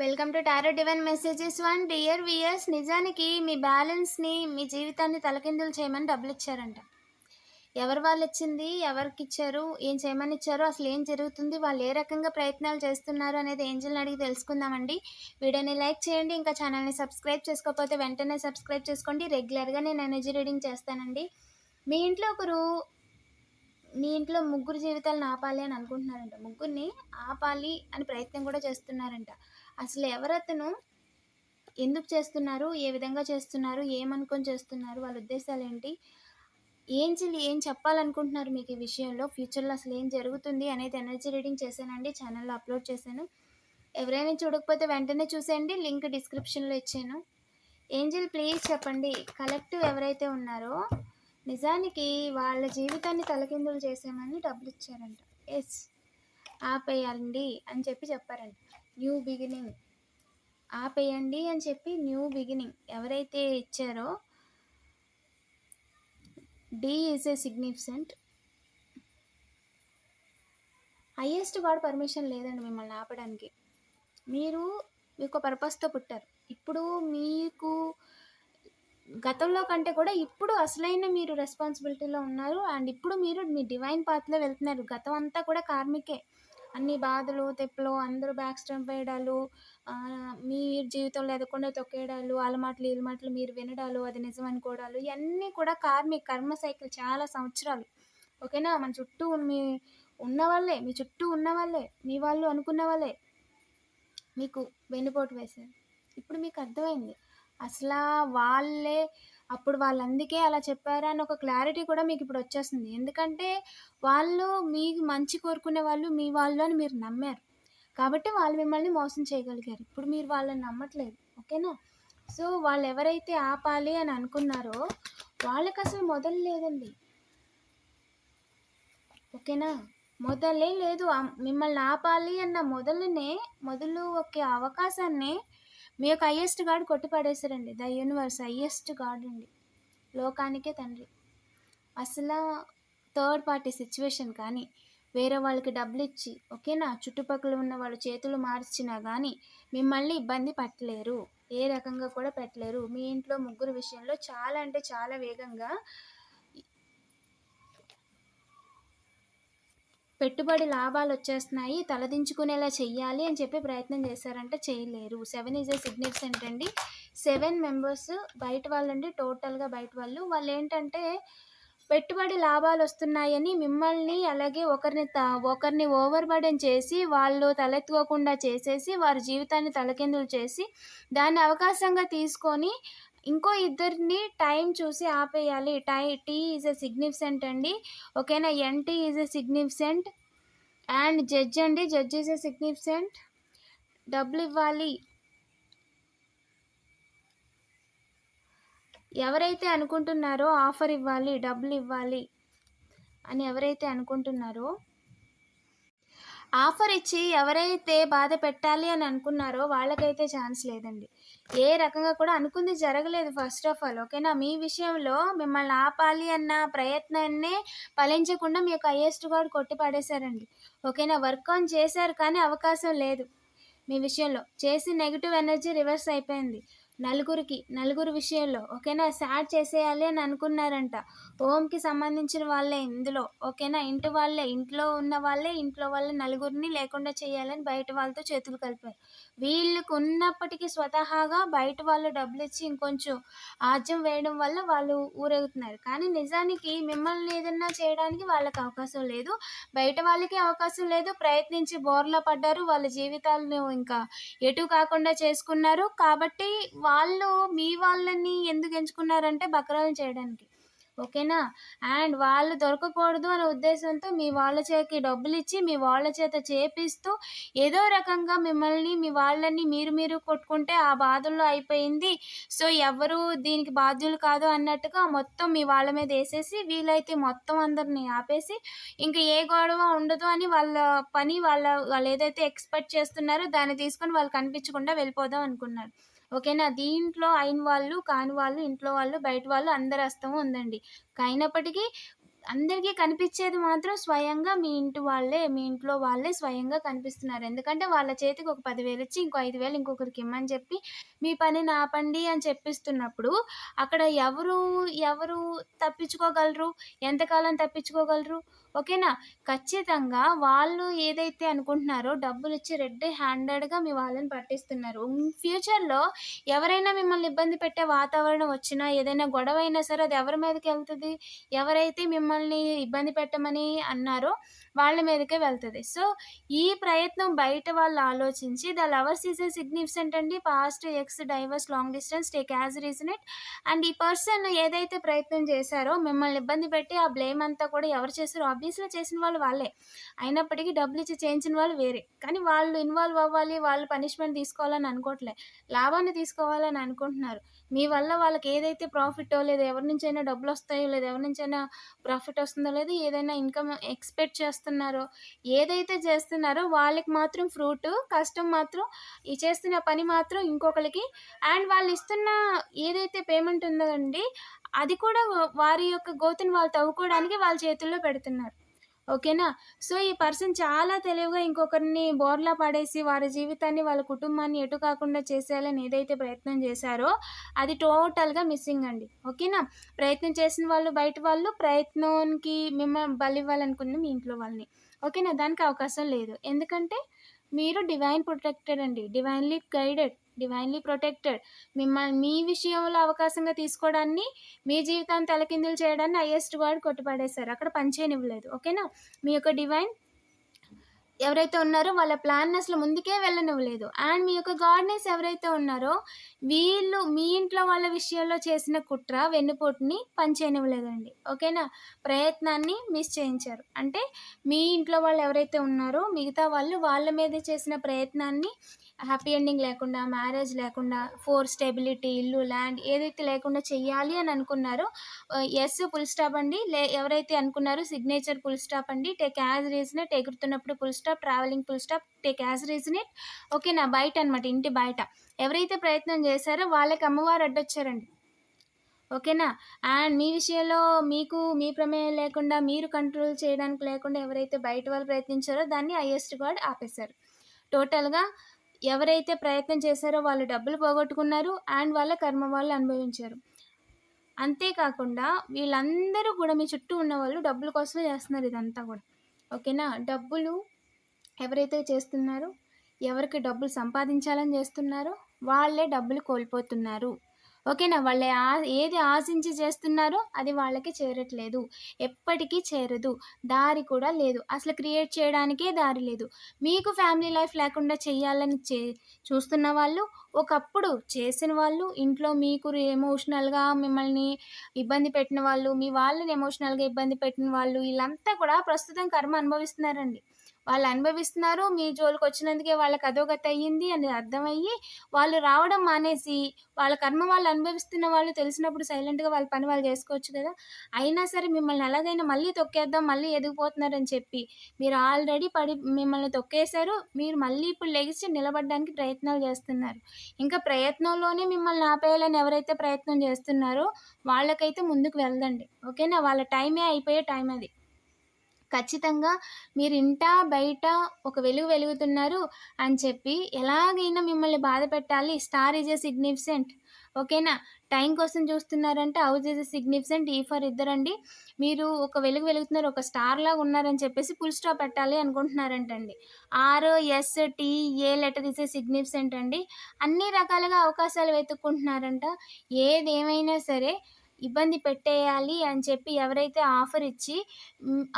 Welcome to tarot divine messages one dear viewers నిజానికి మీ బ్యాలెన్స్ని మీ జీవితాన్ని తలకిందులు చేయమని డబ్బులు ఇచ్చారంట. ఎవరు వాళ్ళు ఇచ్చింది ఎవరికి ఇచ్చారు ఏం చేయమని ఇచ్చారు అసలు ఏం జరుగుతుంది వాళ్ళు ఏ రకంగా ప్రయత్నాలు చేస్తున్నారు అనేది ఏంజల్ని అడిగి తెలుసుకుందామండి. వీడియోని లైక్ చేయండి ఇంకా ఛానల్ని సబ్స్క్రైబ్ చేసుకోకపోతే వెంటనే సబ్స్క్రైబ్ చేసుకోండి. రెగ్యులర్గా నేను ఎనర్జీ రీడింగ్ చేస్తానండి. మీ ఇంట్లో ఒకరు మీ ఇంట్లో ముగ్గురు జీవితాలను ఆపాలి అని అనుకుంటున్నారంట. ముగ్గురిని ఆపాలి అని ప్రయత్నం కూడా చేస్తున్నారంట. అసలు ఎవరతను ఎందుకు చేస్తున్నారు? ఏ విధంగా చేస్తున్నారు? ఏమనుకొని చేస్తున్నారు? వాళ్ళ ఉద్దేశాలు ఏంటి ఏం చెల్లి ఏం చెప్పాలనుకుంటున్నారు మీకు ఈ విషయంలో? ఫ్యూచర్లో అసలు ఏం జరుగుతుంది అనేది ఎనర్జీ రీడింగ్ చేశానండి. ఛానల్లో అప్లోడ్ చేశాను. ఎవరైనా చూడకపోతే వెంటనే చూసేయండి. లింక్ డిస్క్రిప్షన్లో ఇచ్చాను. ఏంజిల్ ప్లీజ్ చెప్పండి. కలెక్టివ్ ఎవరైతే ఉన్నారో నిజానికి వాళ్ళ జీవితాన్ని తలకిందులు చేసామని డబ్బులు ఇచ్చారంట ఎస్ ఆపేయాలండి అని చెప్పి చెప్పారంట. New beginning. ఆపేయండి అని చెప్పి న్యూ బిగినింగ్ ఎవరైతే ఇచ్చారో D is a significant. Highest God permission లేదండి మిమ్మల్ని ఆపడానికి. మీరు మీకు పర్పస్తో పుట్టారు. ఇప్పుడు మీకు గతంలో కంటే కూడా ఇప్పుడు అసలైన మీరు రెస్పాన్సిబిలిటీలో ఉన్నారు అండ్ ఇప్పుడు మీరు మీ డివైన్ పాత్లో వెళ్తున్నారు. గతం అంతా కూడా కార్మికే. అన్ని బాధలు తెప్పులు అందరూ బ్యాక్ స్టంప్ వేయడాలు మీ జీవితంలో ఎదగకుండా తొక్కేయడాలు అలమాటలు ఇలమాటలు మీరు వినడాలు అది నిజం అనుకోవడాలు ఇవన్నీ కూడా కార్మిక కర్మ సైకిల్ చాలా సంవత్సరాలు. ఓకేనా మన చుట్టూ మీ ఉన్న వాళ్ళే మీ చుట్టూ ఉన్న వాళ్ళే మీ వాళ్ళు అనుకున్న వాళ్ళే. మీకు వెన్నుపోటు వేశారు. ఇప్పుడు మీకు అర్థమైంది. అసలు వాళ్ళే అప్పుడు వాళ్ళు అందుకే అలా చెప్పారా అని ఒక క్లారిటీ కూడా మీకు ఇప్పుడు వచ్చేస్తుంది. ఎందుకంటే వాళ్ళు మీకు మంచి కోరుకునే వాళ్ళు మీ వాళ్ళు అని మీరు నమ్మారు. కాబట్టి వాళ్ళు మిమ్మల్ని మోసం చేయగలిగారు. ఇప్పుడు మీరు వాళ్ళని నమ్మట్లేదు. ఓకేనా? సో వాళ్ళు ఎవరైతే ఆపాలి అని అనుకున్నారో వాళ్ళకి అసలు మొదలు లేదండి. ఓకేనా? మొదలే లేదు. మిమ్మల్ని ఆపాలి అన్న మొదలునే మొదలు ఒకే అవకాశాన్ని మీ యొక్క హయ్యెస్ట్ గాడ్ కొట్టి పడేశారండి ద యూనివర్స్ హయ్యెస్ట్ గాడ్ అండి. లోకానికే తండ్రి. అసలు థర్డ్ పార్టీ సిచ్యువేషన్ కానీ వేరే వాళ్ళకి డబ్బులు ఇచ్చి ఓకేనా? చుట్టుపక్కల ఉన్న వాళ్ళ చేతులు మార్చినా కానీ మిమ్మల్ని ఇబ్బంది పెట్టలేరు. ఏ రకంగా కూడా పెట్టలేరు. మీ ఇంట్లో ముగ్గురు విషయంలో చాలా అంటే చాలా వేగంగా పెట్టుబడి లాభాలు వచ్చేస్తున్నాయి తలదించుకునేలా చెయ్యాలి అని చెప్పి ప్రయత్నం చేశారంటే చేయలేరు. సెవెన్ ఈజ్ ఏ సిగ్నిఫికెంట్ అండి. సెవెన్ మెంబర్స్ బయట వాళ్ళండి టోటల్గా బయట వాళ్ళు. వాళ్ళు ఏంటంటే పెట్టుబడి లాభాలు వస్తున్నాయని మిమ్మల్ని అలాగే ఒకరిని త ఒకరిని ఓవర్ బర్డెన్ చేసి వాళ్ళు తలెత్తుకోకుండా చేసేసి వారి జీవితాన్ని తలకిందులు చేసి దాన్ని అవకాశంగా తీసుకొని ఇంకో ఇద్దరిని టైం చూసి ఆపేయాలి. Tie T is a significant అండి. ఓకేనా? NT is a significant and judge అండి. Judge is a significant. డబ్బులు ఇవ్వాలి. ఎవరైతే అనుకుంటున్నారో ఆఫర్ ఇవ్వాలి డబ్బులు ఇవ్వాలి అని ఎవరైతే అనుకుంటున్నారో ఆఫర్ ఇచ్చి ఎవరైతే బాధ పెట్టాలి అని అనుకున్నారో వాళ్ళకైతే ఛాన్స్ లేదండి. ఏ రకంగా కూడా అనుకుంది జరగలేదు ఫస్ట్ ఆఫ్ ఆల్ ఓకేనా మీ విషయంలో మిమ్మల్ని ఆపాలి అన్న ప్రయత్నాన్నే ఫలించకుండా మీ యొక్క హైయెస్ట్ గార్డ్ కొట్టి పడేశారండి. ఓకేనా వర్క్ ఆన్ చేశారు కానీ అవకాశం లేదు. మీ విషయంలో చేసి నెగిటివ్ ఎనర్జీ రివర్స్ అయిపోయింది. నలుగురికి నలుగురు విషయంలో ఓకేనా? సాడ్ చేసేయాలి అని అనుకున్నారంట. ఓంకి సంబంధించిన వాళ్ళే ఇందులో ఓకేనా? ఇంటి వాళ్ళే ఇంట్లో ఉన్న వాళ్ళే ఇంట్లో వాళ్ళే నలుగురిని లేకుండా చేయాలని బయట వాళ్ళతో చేతులు కలిపారు. వీళ్ళకు ఉన్నప్పటికీ స్వతహాగా బయట వాళ్ళు డబ్బులు ఇచ్చి ఇంకొంచెం ఆజ్యం వేయడం వల్ల వాళ్ళు ఊరేగుతున్నారు. కానీ నిజానికి మిమ్మల్ని ఏదన్నా చేయడానికి వాళ్ళకి అవకాశం లేదు. బయట వాళ్ళకి అవకాశం లేదు. ప్రయత్నించి బోర్లా పడ్డారు. వాళ్ళ జీవితాలను ఇంకా ఎటు కాకుండా చేసుకున్నారు. కాబట్టి వాళ్ళు మీ వాళ్ళని ఎందుకు ఎంచుకున్నారంటే బకరాలు చేయడానికి. ఓకేనా? అండ్ వాళ్ళు దొరకకూడదు అనే ఉద్దేశంతో మీ వాళ్ళ చేతికి డబ్బులు ఇచ్చి మీ వాళ్ళ చేత చేపిస్తూ ఏదో రకంగా మిమ్మల్ని మీ వాళ్ళని మీరు మీరు కొట్టుకుంటే ఆ బాధల్లో అయిపోయింది. సో ఎవరు దీనికి బాధ్యులు కాదు అన్నట్టుగా మొత్తం మీ వాళ్ళ మీద వేసేసి వీలైతే మొత్తం అందరిని ఆపేసి ఇంకా ఏ గొడవ ఉండదు అని వాళ్ళ పని వాళ్ళ వాళ్ళు ఏదైతే ఎక్స్పెక్ట్ చేస్తున్నారో దాన్ని తీసుకొని వాళ్ళు కనిపించకుండా వెళ్ళిపోదాం అనుకున్నారు. ఓకేనా? దీంట్లో అయిన వాళ్ళు కాని వాళ్ళు ఇంట్లో వాళ్ళు బయట వాళ్ళు అందరి హస్తము ఉందండి. అయినప్పటికీ అందరికీ కనిపించేది మాత్రం స్వయంగా మీ ఇంటి వాళ్ళే, మీ ఇంట్లో వాళ్ళే స్వయంగా కనిపిస్తున్నారు. ఎందుకంటే వాళ్ళ చేతికి ఒక పదివేలు ఇచ్చి ఇంకో ఐదు వేలు ఇంకొకరికి ఇమ్మని చెప్పి మీ పని నాపండి అని చెప్పిస్తున్నప్పుడు అక్కడ ఎవరు, ఎవరు తప్పించుకోగలరు? ఎంతకాలం తప్పించుకోగలరు? ఓకేనా? ఖచ్చితంగా వాళ్ళు ఏదైతే అనుకుంటున్నారో డబ్బులు ఇచ్చి రెడ్ హ్యాండెడ్‌గా మీ వాళ్ళని పట్టిస్తున్నారు. ఫ్యూచర్‌లో ఎవరైనా మిమ్మల్ని ఇబ్బంది పెట్టే వాతావరణం వచ్చినా, ఏదైనా గొడవ అయినా సరే అది ఎవరి మీదకి వెళ్తుంది ఎవరైతే మిమ్మల్ని మమ్మల్ని ఇబ్బంది పెట్టమని అన్నారో వాళ్ళ మీదకే వెళ్తుంది సో, ఈ ప్రయత్నం బయట వాళ్ళు ఆలోచించి the lovers is a significant అండి. Past, ex, divorce, long distance take as reason it. And ఈ పర్సన్ ఏదైతే ప్రయత్నం చేశారో మిమ్మల్ని ఇబ్బంది పెట్టి ఆ బ్లేమ్ అంతా కూడా ఎవరు చేశారో ఆబ్వియస్‌లీ చేసిన వాళ్ళు వాళ్ళే. అయినప్పటికీ డబ్బులు ఇచ్చి చేయించిన వాళ్ళు వేరే. కానీ వాళ్ళు ఇన్వాల్వ్ అవ్వాలి, వాళ్ళు పనిష్మెంట్ తీసుకోవాలని అనుకోవట్లే. లాభాన్ని తీసుకోవాలని అనుకుంటున్నారు. మీ వల్ల వాళ్ళకి ఏదైతే ప్రాఫిటో లేదా ఎవరి నుంచైనా డబ్బులు వస్తాయో లేదా ఎవరి నుంచైనా ప్రాఫిట్ వస్తుందో లేదు ఏదైనా ఇన్‌కమ్ ఎక్స్‌పెక్ట్ చేస్తున్నారో ఏదైతే చేస్తున్నారో వాళ్ళకి మాత్రం ఫ్రూట్ కష్టం మాత్రం ఈ చేస్తున్న పని మాత్రం ఇంకొకరికి అండ్ వాళ్ళు ఇస్తున్న ఏదైతే పేమెంట్ ఉందో అండి అది కూడా వారి యొక్క గోతిని వాళ్ళు తవ్వుకోవడానికి వాళ్ళ చేతుల్లో పెడుతున్నారు. ఓకేనా? సో, ఈ పర్సన్ చాలా తెలివిగా ఇంకొకరిని బోర్లా పడేసి వారి జీవితాన్ని, వాళ్ళ కుటుంబాన్ని ఎటు కాకుండా చేసేయాలని ఏదైతే ప్రయత్నం చేశారో అది టోటల్‌గా మిస్సింగ్ అండి. ఓకేనా? ప్రయత్నం చేసిన వాళ్ళు బయట వాళ్ళు, ప్రయత్నానికి మిమ్మల్ని బలివ్వాలనుకుంది మీ ఇంట్లో వాళ్ళని. ఓకేనా? దానికి అవకాశం లేదు. ఎందుకంటే మీరు డివైన్ ప్రొటెక్టెడ్ అండి. Divinely guided, divinely protected. మిమ్మల్ని మీ విషయంలో అవకాశంగా తీసుకోవడాన్ని, మీ జీవితాన్ని తలకిందులు చేయడాన్ని హైయెస్ట్ గాడ్ కొట్టిపడేశారు. అక్కడ పనిచేయనివ్వలేదు ఓకేనా? మీ యొక్క డివైన్ ఎవరైతే ఉన్నారో వాళ్ళ ప్లాన్ అసలు ముందుకే వెళ్ళనివ్వలేదు. అండ్ మీ యొక్క గాడ్‌నెస్ ఎవరైతే ఉన్నారో వీళ్ళు మీ ఇంట్లో వాళ్ళ విషయంలో చేసిన కుట్ర, వెన్నుపోటుని పనిచేయనివ్వలేదండి ఓకేనా? ప్రయత్నాన్ని మిస్ చేయించారు. అంటే మీ ఇంట్లో వాళ్ళు ఎవరైతే ఉన్నారో మిగతా వాళ్ళు వాళ్ళ మీద చేసిన ప్రయత్నాన్ని హ్యాపీ ఎండింగ్ లేకుండా, మ్యారేజ్ లేకుండా, ఫోర్ స్టెబిలిటీ, ఇల్లు, ల్యాండ్ ఏదైతే లేకుండా చెయ్యాలి అని అనుకున్నారో ఎస్ ఫుల్ స్టాప్ అండి. లే ఎవరైతే అనుకున్నారో సిగ్నేచర్ ఫుల్ స్టాప్ అండి. Take as reason it. ఎగురుతున్నప్పుడు full stop, travelling full stop, take as reason it. ఓకేనా? బయట అనమాట ఇంటి బయట. ఎవరైతే ప్రయత్నం చేశారో వాళ్ళకి అమ్మవారు అడ్డొచ్చారండి. ఓకేనా? అండ్ మీ విషయంలో మీకు మీ ప్రమేయం లేకుండా, మీరు కంట్రోల్ చేయడానికి లేకుండా ఎవరైతే బయట వాళ్ళు ప్రయత్నించారో దాన్ని హైయెస్ట్ గాడ్ ఆపేశారు. టోటల్‌గా ఎవరైతే ప్రయత్నం చేశారో వాళ్ళు డబ్బులు పోగొట్టుకున్నారు. అండ్ వాళ్ళ కర్మ వాళ్ళు అనుభవించారు. అంతేకాకుండా వీళ్ళందరూ కూడా మీ చుట్టూ ఉన్న వాళ్ళు డబ్బుల కోసమే చేస్తున్నారు ఇదంతా కూడా. ఓకేనా? డబ్బులు ఎవరైతే చేస్తున్నారో, ఎవరికి డబ్బులు సంపాదించాలని చేస్తున్నారో వాళ్ళే డబ్బులు కోల్పోతున్నారు. ఓకేనా? వాళ్ళు ఆ ఏది ఆశించి చేస్తున్నారో అది వాళ్ళకి చేరట్లేదు. ఎప్పటికీ చేరదు. దారి కూడా లేదు. అసలు క్రియేట్ చేయడానికే దారి లేదు. మీకు ఫ్యామిలీ లైఫ్ లేకుండా చేయాలని చే చూస్తున్న వాళ్ళు, ఒకప్పుడు చేసిన వాళ్ళు, ఇంట్లో మీకు ఎమోషనల్‌గా మిమ్మల్ని ఇబ్బంది పెట్టిన వాళ్ళు, మీ వాళ్ళని ఎమోషనల్‌గా ఇబ్బంది పెట్టిన వాళ్ళు వీళ్ళంతా కూడా ప్రస్తుతం కర్మ అనుభవిస్తున్నారండి. వాళ్ళు అనుభవిస్తున్నారు. మీ జోలికి వచ్చినందుకే వాళ్ళకి అధోగతి అయ్యింది అని అర్థమయ్యి వాళ్ళు రావడం మానేసి వాళ్ళ కర్మ వాళ్ళు అనుభవిస్తున్న వాళ్ళు తెలిసినప్పుడు సైలెంట్‌గా వాళ్ళ పని వాళ్ళు చేసుకోవచ్చు కదా! అయినా సరే మిమ్మల్ని ఎలాగైనా మళ్ళీ తొక్కేద్దాం, మళ్ళీ ఎదిగిపోతున్నారని చెప్పి మీరు ఆల్రెడీ పడి మిమ్మల్ని తొక్కేశారు. మీరు మళ్ళీ ఇప్పుడు లెగిసి నిలబడడానికి ప్రయత్నాలు చేస్తున్నారు. ఇంకా ప్రయత్నంలోనే మిమ్మల్ని ఆపేయాలని ఎవరైతే ప్రయత్నం చేస్తున్నారో వాళ్ళకైతే ముందుకు వెళ్ళండి ఓకేనా? వాళ్ళ టైమే అయిపోయే టైం అది. ఖచ్చితంగా మీరు ఇంటా బయట ఒక వెలుగు వెలుగుతున్నారు అని చెప్పి ఎలాగైనా మిమ్మల్ని బాధ పెట్టాలి. Star is a significant. ఓకేనా? టైం కోసం చూస్తున్నారంటే హౌస్ ఈజ్ ఎ సిగ్నిఫిసెంట్. ఈ ఫర్ ఇద్దరండి. మీరు ఒక వెలుగు వెలుగుతున్నారు. ఒక స్టార్ లాగా ఉన్నారని చెప్పేసి ఫుల్ స్టాప్ పెట్టాలి అనుకుంటున్నారంటండి. R, S, T, A letter is a significant అండి. అన్ని రకాలుగా అవకాశాలు వెతుక్కుంటున్నారంట. ఏదేమైనా సరే ఇబ్బంది పెట్టేయాలి అని చెప్పి ఎవరైతే ఆఫర్ ఇచ్చి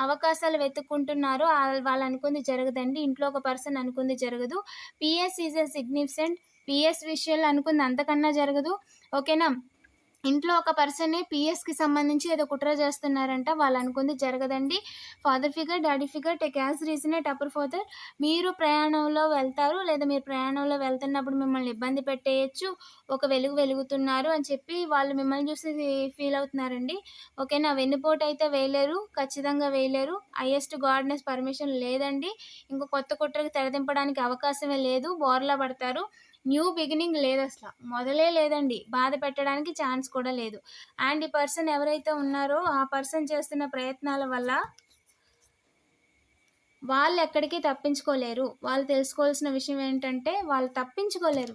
అవకాశాలు వెతుక్కుంటున్నారో వాళ్ళు అనుకుంది జరగదండి. ఇంట్లో ఒక పర్సన్ అనుకుంది జరగదు. PS is a significant. PS విషయంలో అనుకుంది అంతకన్నా జరగదు. ఓకేనా? ఇంట్లో ఒక పర్సనే పీఎస్‌కి సంబంధించి ఏదో కుట్ర చేస్తున్నారంట. వాళ్ళు అనుకుంది జరగదండి. Father figure, daddy figure take as reason it అపుర్ father. మీరు ప్రయాణంలో వెళ్తారు. లేదా మీరు ప్రయాణంలో వెళ్తున్నప్పుడు మిమ్మల్ని ఇబ్బంది పెట్టేయొచ్చు. ఒక వెలుగు వెలుగుతున్నారు అని చెప్పి వాళ్ళు మిమ్మల్ని చూసి ఫీల్ అవుతున్నారండి. ఓకేనా? వెన్నుపోటు అయితే వేయలేరు. ఖచ్చితంగా వేయలేరు. హైయెస్ట్ గాడ్‌నెస్ పర్మిషన్ లేదండి. ఇంకో కొత్త కుట్రకి తెరదింపడానికి అవకాశమే లేదు. బోర్లా పడతారు. న్యూ బిగినింగ్ లేదు అసలు మొదలే లేదండి. బాధ పెట్టడానికి ఛాన్స్ కూడా లేదు. అండ్ ఈ పర్సన్ ఎవరైతే ఉన్నారో ఆ పర్సన్ చేస్తున్న ప్రయత్నాల వల్ల వాళ్ళు ఎక్కడికి తప్పించుకోలేరు. వాళ్ళు తెలుసుకోవాల్సిన విషయం ఏంటంటే వాళ్ళు తప్పించుకోలేరు.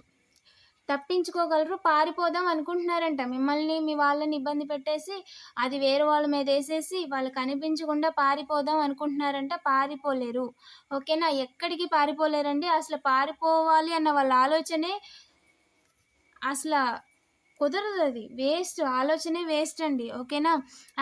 తప్పించుకోగలరు. పారిపోదాం అనుకుంటున్నారంట. మిమ్మల్ని, మీ వాళ్ళని ఇబ్బంది పెట్టేసి, అది వేరే వాళ్ళ మీద వేసేసి వాళ్ళు కనిపించకుండా పారిపోదాం అనుకుంటున్నారంట. పారిపోలేరు. ఓకేనా? ఎక్కడికి పారిపోలేరండి. అసలు పారిపోవాలి అన్న వాళ్ళ ఆలోచనే అసల కుదరదు అది వేస్ట్. ఆలోచనే వేస్ట్ అండి. ఓకేనా?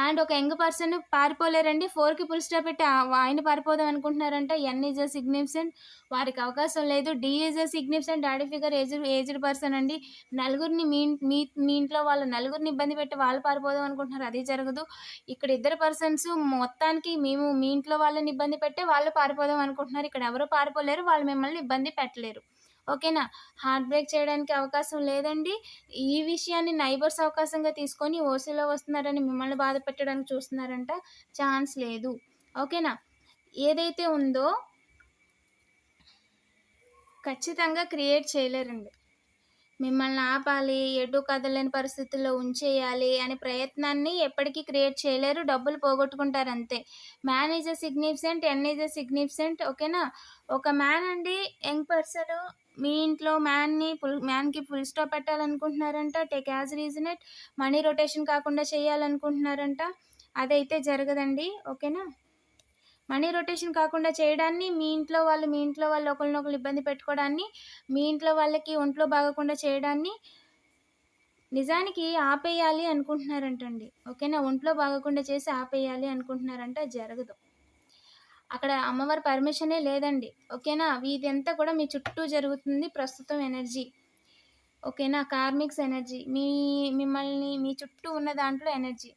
అండ్ ఒక యంగ్ పర్సన్ పారిపోలేరండి. ఫోర్కి ఫుల్ స్టాప్ పెట్టి ఆయన పారిపోదాం అనుకుంటున్నారంట. ఎన్ ఈజ్ అ సిగ్నిఫికెంట్ వారికి అవకాశం లేదు. D is a significant daddy figure aged aged person అండి. నలుగురిని మీ మీ మీ ఇంట్లో వాళ్ళ నలుగురిని ఇబ్బంది పెట్టి వాళ్ళు పారిపోదాం అనుకుంటున్నారు. అది జరగదు. ఇక్కడ ఇద్దరు పర్సన్స్ మొత్తానికి మేము మీ ఇంట్లో వాళ్ళని ఇబ్బంది పెట్టే వాళ్ళు పారిపోదాం అనుకుంటున్నారు. ఇక్కడ ఎవరు పారిపోలేరు. వాళ్ళు మిమ్మల్ని ఇబ్బంది పెట్టలేరు. ఓకేనా? హార్ట్ బ్రేక్ చేయడానికి అవకాశం లేదండి. ఈ విషయాన్ని నైబర్స్ అవకాశంగా తీసుకొని ఓసీలో వస్తున్నారని మిమ్మల్ని బాధ పెట్టడానికి చూస్తున్నారంట. ఛాన్స్ లేదు. ఓకేనా? ఏదైతే ఉందో ఖచ్చితంగా క్రియేట్ చేయలేరండి. మిమ్మల్ని ఆపాలి, ఎటు కదలేని పరిస్థితుల్లో ఉంచేయాలి అనే ప్రయత్నాన్ని ఎప్పటికీ క్రియేట్ చేయలేరు. డబ్బులు పోగొట్టుకుంటారు అంతే. Man is a significant. N is a significant. ఓకేనా? ఒక మ్యాన్ అండి యంగ్ పర్సన్ మీ ఇంట్లో మ్యాన్‌ని ఫుల్ మ్యాన్‌కి full stop పెట్టాలనుకుంటున్నారంట. Take as reason it. Money rotation కాకుండా చేయాలనుకుంటున్నారంట. అదైతే జరగదండి. ఓకేనా? మనీ రొటేషన్ కాకుండా చేయడాన్ని, మీ ఇంట్లో వాళ్ళు, మీ ఇంట్లో వాళ్ళు ఒకరినొకరు ఇబ్బంది పెట్టుకోవడాన్ని, మీ ఇంట్లో వాళ్ళకి ఒంట్లో బాగోకుండా చేయడాన్ని నిజానికి ఆపేయాలి అనుకుంటున్నారంటండి. ఓకేనా? ఒంట్లో బాగోకుండా చేసి ఆపేయాలి అనుకుంటున్నారంట. జరగదు. అక్కడ అమ్మవారి పర్మిషనే లేదండి. ఓకేనా? ఇదంతా కూడా మీ చుట్టూ జరుగుతుంది ప్రస్తుతం ఎనర్జీ. ఓకేనా? Karmics energy. మీ మిమ్మల్ని మీ చుట్టూ ఉన్న దాంట్లో ఎనర్జీ.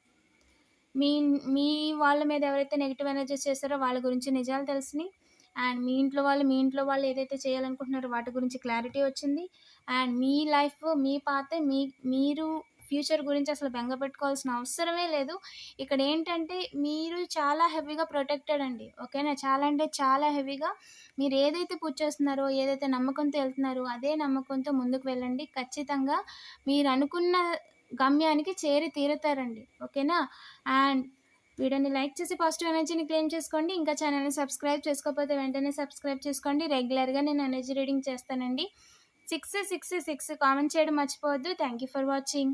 మీ మీ వాళ్ళ మీద ఎవరైతే నెగెటివ్ ఎనర్జీస్ చేస్తారో వాళ్ళ గురించి నిజాలు తెలిసినాయి అండ్ మీ ఇంట్లో వాళ్ళు, మీ ఇంట్లో వాళ్ళు ఏదైతే చేయాలనుకుంటున్నారో వాటి గురించి క్లారిటీ వచ్చింది. అండ్ మీ లైఫ్, మీ పాతే మీ మీరు ఫ్యూచర్ గురించి అసలు బెంగ పెట్టుకోవాల్సిన అవసరమే లేదు. ఇక్కడ ఏంటంటే మీరు చాలా హెవీగా ప్రొటెక్టెడ్ అండి. ఓకేనా? చాలా అంటే చాలా హెవీగా మీరు ఏదైతే పూజ చేస్తున్నారో, ఏదైతే నమ్మకంతో వెళ్తున్నారో అదే నమ్మకంతో ముందుకు వెళ్ళండి. ఖచ్చితంగా మీరు అనుకున్న గమ్యానికి చేరి తీరుతారండి. ఓకేనా? అండ్ వీడియోని లైక్ చేసి పాజిటివ్ ఎనర్జీని క్లెయిమ్ చేసుకోండి. ఇంకా ఛానల్‌ని సబ్స్క్రైబ్ చేసుకోకపోతే వెంటనే సబ్స్క్రైబ్ చేసుకోండి. రెగ్యులర్‌గా నేను ఎనర్జీ రీడింగ్ చేస్తానండి. 666 కామెంట్ చేయడం మర్చిపోవద్దు. Thank you for watching.